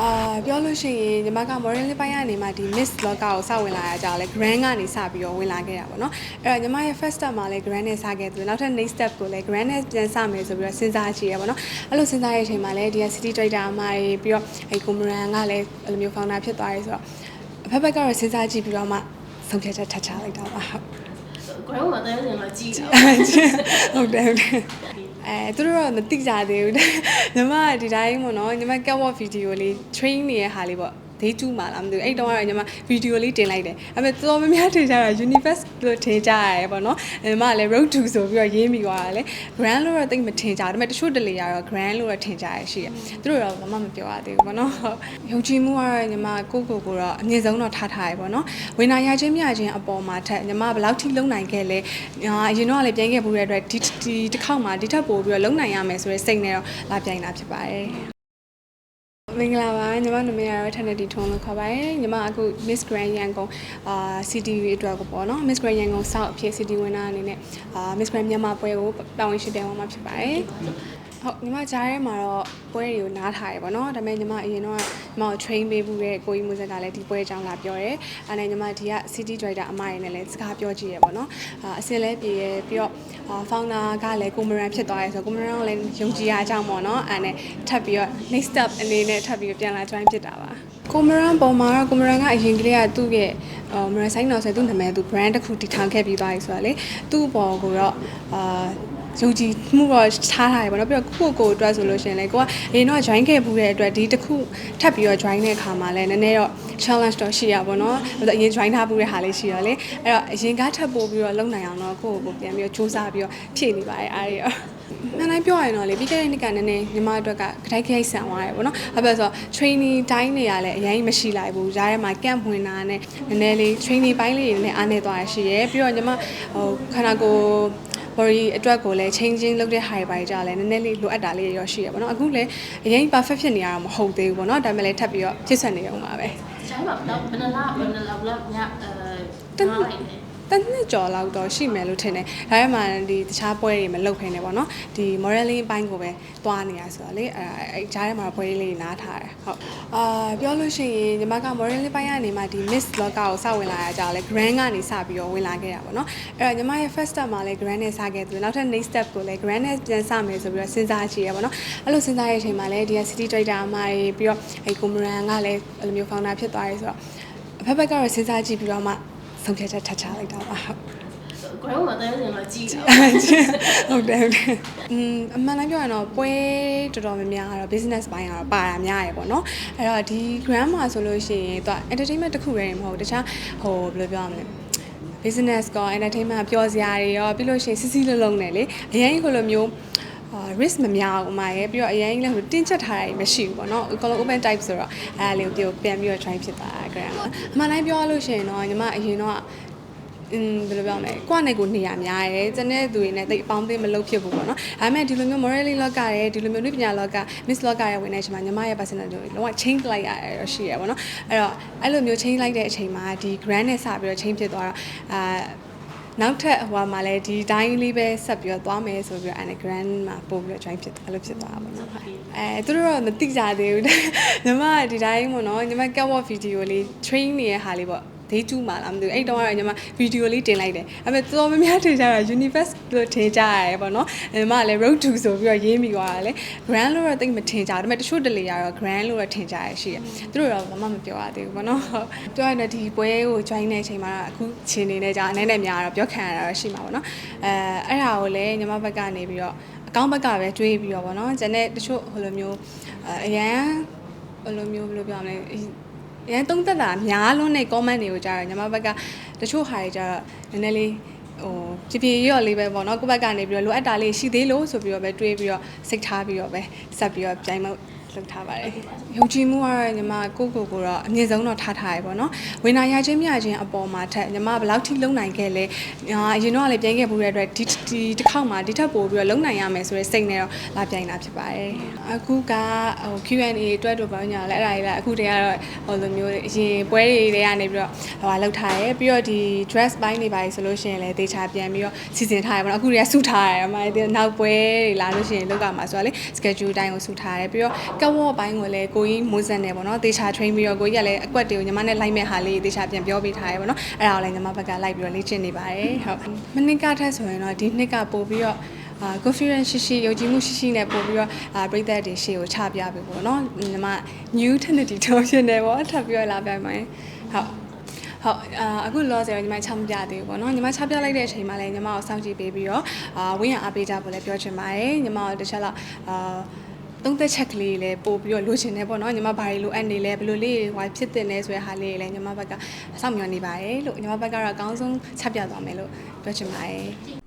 အာပြောလို့ရှိရင်ညီမက model လေးပိုင်းကနေမှဒီ Miss လောကကိုစဝင်လာရကြလဲ grand ကနေစပြီးတော့ဝင်လာခဲ့တာပေါ့နော်အဲ့တော့ညီမရဲ့ first step မှာလဲ grand နဲ့စခဲ့သူနောက်ထပ် next step ကိုလဲ grand နဲ့ပြန်စမယ်ဆိုပြီးတော့စဉ်းစားကြည့်ရပေါ့နော်အဲ့လိုစဉ်းစားရဲ့အချိန်မှာလဲဒီက city trader အမတွေပြီးတော့အဲ့ကိုမရန်ကလည်းအဲ့လိုမျိုး founder ဖြစ်သွားရဲဆိုတော့အဖက်ဖက်ကတော့စဉ်းစားကြည့်ပြီးတော့မှဆုံးဖြတ်ချက်ထပ်ချလိုက်တာပါဟုတ် ground မှာတိုင်းနေမှာကြည့်တာဟုတ်တယ်ဟုတ်တယ်အဲသူတို့တော့မသိကြသေးဘူးညီမကဒီတိုင်းပေါ့နော်ညီမ catwalk video လေး train နေတဲ့ဟာလေးပေါ့ ဒေးတူးမှာလားမသိဘူးအဲ့တုန်းကတော့ညီမဗီဒီယိုလေးတင်လိုက်တယ်အဲ့မဲ့တော်တော်များများထင်ကြတာ universe လို့ထင်ကြရတယ်ပေါ့နော်ညီမကလည်း road to ဆိုပြီးတော့ရေးမိသွားတာလေ grand လို့တော့တိတ်မထင်ကြဘူးဒါပေမဲ့တချို့တလေကတော့ grand လို့တော့ထင်ကြရရှိတယ်သူတို့တော့ဘာမှမပြောရသေးဘူးပေါ့နော်ဟုတ်ယုံကြည်မှုကတော့ညီမကိုကိုကိုတော့အမြင့်ဆုံးတော့ထားထားရပေါ့နော်ဝေနာရချင်းမြချင်းအပေါ်မှာထက်ညီမဘယ်လောက်ထိလုံနိုင်ခဲ့လဲညာအရင်တော့လည်းပြန်ခဲ့မှုတဲ့အတွက်ဒီဒီတစ်ခေါက်မှာဒီထက်ပိုပြီးတော့လုံနိုင်ရမယ်ဆိုတဲ့စိတ်နဲ့တော့လာပြိုင်တာဖြစ်ပါတယ် မင်္ဂလာပါညီမနာမည်ကတော့ Trinity ထုံးလို့ခေါ်ပါတယ်ညီမအခု Miss Grand ရန်ကုန်အာ City အတွက်ကိုပေါ့နော် Miss Grand ရန်ကုန်စောက်အဖြစ် City winner အနေနဲ့အာ Miss Grand မြန်မာပွဲကိုတာဝန်ရှိပြိုင်သွားမှာဖြစ်ပါတယ် ဟုတ်ညီမကြားထဲမှာတော့ပွဲတွေကိုနားထားရပေါ့နော်ဒါပေမဲ့ညီမအရင်တော့ညီမကို train ပေးမှုတဲ့ကိုကြီးမျိုးဆက်ကလည်းဒီပွဲအကြောင်းလာပြောတယ်အဲနဲ့ညီမဒီက City Director အမရနဲ့လည်းစကားပြောကြည့်ရပေါ့နော်အာအစင်လဲပြေရပြီးတော့အာ founder ကလည်းကိုမရန်ဖြစ်သွားရဲဆိုတော့ကိုမရန်ကလည်းယုံကြည်ရအကြောင်းပေါ့နော်အဲနဲ့ထပ်ပြီးတော့ next step အနေနဲ့ထပ်ပြီးတော့ပြန်လာ join ဖြစ်တာပါကိုမရန်ပေါ်မှာတော့ကိုမရန်ကအရင်ကလေးကသူ့ရဲ့အော်မရန်ဆိုင်တော်ဆိုသူ့နာမည်သူ brand တစ်ခုတည်ထောင်ခဲ့ပြီးသွားပြီဆိုတော့လေသူ့ပေါ်ကိုတော့အာ ယုံကြည်မှုတော့ထားထားတယ်ပေါ့နော်ပြီးတော့ကိုယ့်ကိုယ်အတွက်ဆိုလို့ရှိရင်လေကိုကအရင်တော့ join ခဲ့ဘူးတဲ့အတွက်ဒီတစ်ခုထပ်ပြီးတော့ join တဲ့အခါမှာလည်းနည်းနည်းတော့ challenge တော့ရှိရပါတော့။ဒါဆိုအရင် join ထားဘူးတဲ့ဟာလေးရှိရလေ။အဲ့တော့အရင်ကထပ်ပို့ပြီးတော့လုံနိုင်အောင်တော့ကိုယ့်ကိုယ်ကိုပြန်ပြီးတော့စူးစမ်းပြီးတော့ဖြည့်နေပါတယ်အားရ။ မှန်တိုင်းပြောရရင်တော့လေပြီးခဲ့တဲ့နှစ်ကနည်းနည်းညီမအတွက်ကကြိုက်ခိုက်ဆန်သွားတယ်ပေါ့နော်။အဲ့ဒါဆို training တိုင်းနေရလဲအရင်မရှိလိုက်ဘူး။ဂျားထဲမှာ camp ဝင်တာနဲ့နည်းနည်းလေး training ပိုင်းလေးတွေနဲ့အားနေသွားရရှိရယ်။ပြီးတော့ညီမဟိုခန္ဓာကိုယ် body အတွက်ကိုလည်း changing လုပ်တဲ့ဟာတွေပိုင်းကြလည်းနည်းနည်းလေးလိုအပ်တာလေးရောရှိရပါတော့အခုလည်းအရင် perfect ဖြစ်နေရတာမဟုတ်သေးဘူးပေါ့နော်ဒါပေမဲ့လည်းထပ်ပြီးတော့ဖြစ်ဆက်နေအောင်ပါပဲကျန်ပါတော့ဘယ်နှလားဘယ်နှလားဘလောက်ညအဲ နားလိုက်နေတနှစ်ကျော်လောက်တော့ရှိမယ်လို့ထင်တယ်ဒါပေမဲ့ဒီတခြားပွဲတွေမလုပ်ဖ ೇನೆ ပေါ့နော်ဒီ modeling ဘိုင်းကိုပဲသွားနေရဆိုတော့လေအဲအဲကြားထဲမှာပွဲလေးတွေနားထားတယ်ဟုတ်အာပြောလို့ရှိရင်ညီမက modeling ဘိုင်းကနေမှဒီ miss လောကကိုစဝင်လာရကြလဲ grand ကနေစပြီးတော့ဝင်လာခဲ့တာပေါ့နော်အဲ့တော့ညီမရဲ့ first step မှာလဲ grand နဲ့စခဲ့သူနောက်ထပ် next step ကိုလဲ grand နဲ့ပြန်စမယ်ဆိုပြီးတော့စဉ်းစားကြည့်ရပါတော့အဲ့လိုစဉ်းစားရဲ့အချိန်မှာလဲဒီက city trader အမတွေပြီးတော့အဲ့ကိုမရန်ကလည်းအဲ့လိုမျိုး founder ဖြစ်သွားရဲဆိုတော့အဖက်ဖက်ကတော့စဉ်းစားကြည့်ပြီးတော့မှ ဆုံးဖြတ်ချက်ထပ်ချလိုက်တာပါဟုတ် ground မှာတိုင်းနေမှာကြည့်တာဟုတ်တယ်ဟုတ်တယ်อืมအမှန်တမ်းပြောရင်တော့ပွဲတော်တော်များများကတော့ business ဘိုင်းကတော့ပါတာများရယ်ပေါ့နော်အဲ့တော့ဒီ grand မှာဆိုလို့ရှိရင်သူက entertainment တစ်ခုတည်းမဟုတ်ဘူးတခြားဟိုဘယ်လိုပြောရမလဲ business ကော entertainment ပျော်စရာတွေရောပြီးလို့ရှိရင်စစ်စစ်လုံးလုံးနဲ့လေအရင်ကလိုမျိုးအာ risk မများဘူးအမရဲ့ပြီးတော့အရင်လည်းဟိုတင်းချက်ထားတာမရှိဘူးပေါ့နော်အကောင်လုံး open type ဆိုတော့အဲ့ဒါလေးကိုပြန်ပြီးတော့ try ဖြစ်တာ grand အမှန်တိုင်းပြောရလို့ရှိရင်တော့ညီမအရင်တော့อืมဘယ်လိုပြောမလဲကိုယ့်နဲ့ကိုယ်နေရများတယ်ကျန်တဲ့သူတွေနဲ့တိတ်အပေါင်းအသင်းမလုပ်ဖြစ်ဘူးပေါ့နော်ဒါပေမဲ့ဒီလိုမျိုး morally လောကရဲ့ဒီလိုမျိုးနည်းပညာလောက miss လောကရဲ့ဝင်နေချိန်မှာညီမရဲ့ personality ကိုလုံးဝ change လိုက်ရရရှိရပေါ့နော်အဲ့တော့အဲ့လိုမျိုး change လိုက်တဲ့အချိန်မှာဒီ grand နဲ့စပြီးတော့ change ဖြစ်သွားတော့အာ နောက်ထပ်ဟိုမှာလည်းဒီတိုင်းလေးပဲဆက်ပြီးတော့သွားမယ်ဆိုပြီးတော့ anagram မှာပို့ပြီးတော့ join ဖြစ်အဲ့လိုဖြစ်သွားတာပေါ့နော်ဟုတ်အဲသူတို့တော့မသိကြသေးဘူးညီမကဒီတိုင်းပေါ့နော်ညီမ catwalk video လေး train နေတဲ့ဟာလေးပေါ့ ဒေးတူးမှာလားမသိဘူးအဲ့တုန်းကတော့ညီမဗီဒီယိုလေးတင်လိုက်တယ်အဲ့မဲ့တော်တော်များများထင်ကြတာ universe လို့ထင်ကြရတယ်ပေါ့နော်ညီမကလည်း road to ဆိုပြီးတော့ရေးမိသွားတာလေ grand လို့တော့တိတ်မထင်ကြဘူးဒါပေမဲ့တချို့တလေကတော့ grand လို့တော့ထင်ကြရရှိတယ်သူတို့တော့ဘာမှမပြောရသေးဘူးပေါ့နော်ဟုတ်ပြောရရင်ဒီပွဲကို join တဲ့အချိန်မှာအခုချင်းနေနေကြအနေနဲ့များတော့ပြောခံရတာတော့ရှိမှာပေါ့နော်အဲအဲ့ဒါကိုလည်းညီမဘက်ကနေပြီးတော့အကောင့်ဘက်ကပဲတွေးပြီးတော့ပေါ့နော်ကျန်တဲ့တချို့ဟိုလိုမျိုးအရန်ဟိုလိုမျိုးဘယ်လိုပြောရမလဲ ရန်သုံးသက်တာများလွန်းတဲ့ comment တွေကိုကြားရညီမဘက်ကတချို့ဟာတွေကြတော့နည်းနည်းလေးဟိုဖြည်းဖြည်းရော့လေးပဲပေါ့နော်ကိုယ့်ဘက်ကနေပြီးတော့လိုအပ်တာလေးရှိသေးလို့ဆိုပြီးတော့ပဲတွေးပြီးတော့စိတ်ထားပြီးတော့ပဲဆက်ပြီးတော့ပြိုင်မ လုပ်ထားပါတယ်။ယုံကြည်မှုကတော့ညီမကိုယ့်ကိုယ်ကိုတော့အမြင့်ဆုံးတော့ထားထားရပေါ့နော်။ဝင်နာရချင်းမြချင်းအပေါ်မှာထက်ညီမဘယ်လောက်ထိလုံနိုင်ခဲ့လဲ။အာအရင်တော့လည်းပြိုင်ခဲ့ဘူးတဲ့အတွက်ဒီဒီတစ်ခေါက်မှာဒီထက်ပိုပြီးတော့လုံနိုင်ရမယ်ဆိုတဲ့စိတ်နဲ့တော့လာပြိုင်တာဖြစ်ပါတယ်။အခုကဟို Q&A အတွက်တော့ဘာညာလဲအဲ့ဒါကြီးလားအခုတည်းကတော့ဟိုလိုမျိုးအရင်ပွဲတွေတွေကနေပြီးတော့ဟိုဟာလောက်ထားရဲပြီးတော့ဒီ dress ပိုင်းတွေပါဆိုလို့ရှိရင်လည်းတေချာပြန်ပြီးတော့စီစဉ်ထားရပါတော့အခုတည်းကစုထားရအမဒီနောက်ပွဲတွေလာလို့ရှိရင်လောက်ကမှာဆိုတော့လေ schedule တိုင်းကိုစုထားရဲပြီးတော့ကဝေါ်ပိုင်းကိုလည်းကိုကြီးမိုးစံနေပေါ့နော်တေချာ train ပြီးတော့ကိုကြီးကလည်းအကွက်တွေကိုညီမနဲ့လိုက်မဲ့ဟာလေးတေချာပြန်ပြောပေးထားရပေါ့နော်အဲ့ဒါကိုလည်းညီမဘက်ကလိုက်ပြီးတော့လေ့ကျင့်နေပါတယ်ဟုတ်မနစ်ကထက်ဆိုရင်တော့ဒီနှစ်ကပို့ပြီးတော့အာ confidence ရှိရှိယုံကြည်မှုရှိရှိနဲ့ပို့ပြီးတော့အာပြည်သက်တွေရှေ့ကိုချပြပေးပေါ့နော်ညီမ new trinity ထုံးရှင်တယ်ပေါ့ထပ်ပြီးတော့လာပြမယ်ဟုတ်ဟုတ်အာအခုလောဆယ်တော့ညီမချမပြသေးဘူးပေါ့နော်ညီမချပြလိုက်တဲ့အချိန်မှာလည်းညီမကိုစောင့်ကြည့်ပေးပြီးတော့အာဝင်းရအားပေးကြဖို့လည်းပြောချင်ပါတယ်ညီမတို့တစ်ချက်တော့အာ သုံးသက်ချက်ကလေးလည်းပို့ပြီးတော့လိုချင်တယ်ပေါ့နော်ညီမဘာတွေလိုအပ်နေလဲဘယ်လိုလေးတွေဟိုဖြစ်တင်လဲဆိုတဲ့ဟာလေးတွေလည်းညီမဘက်ကစောင့်မျှော်နေပါတယ်လို့ညီမဘက်ကတော့အကောင်းဆုံးချပြသွားမယ်လို့ပြောချင်ပါတယ်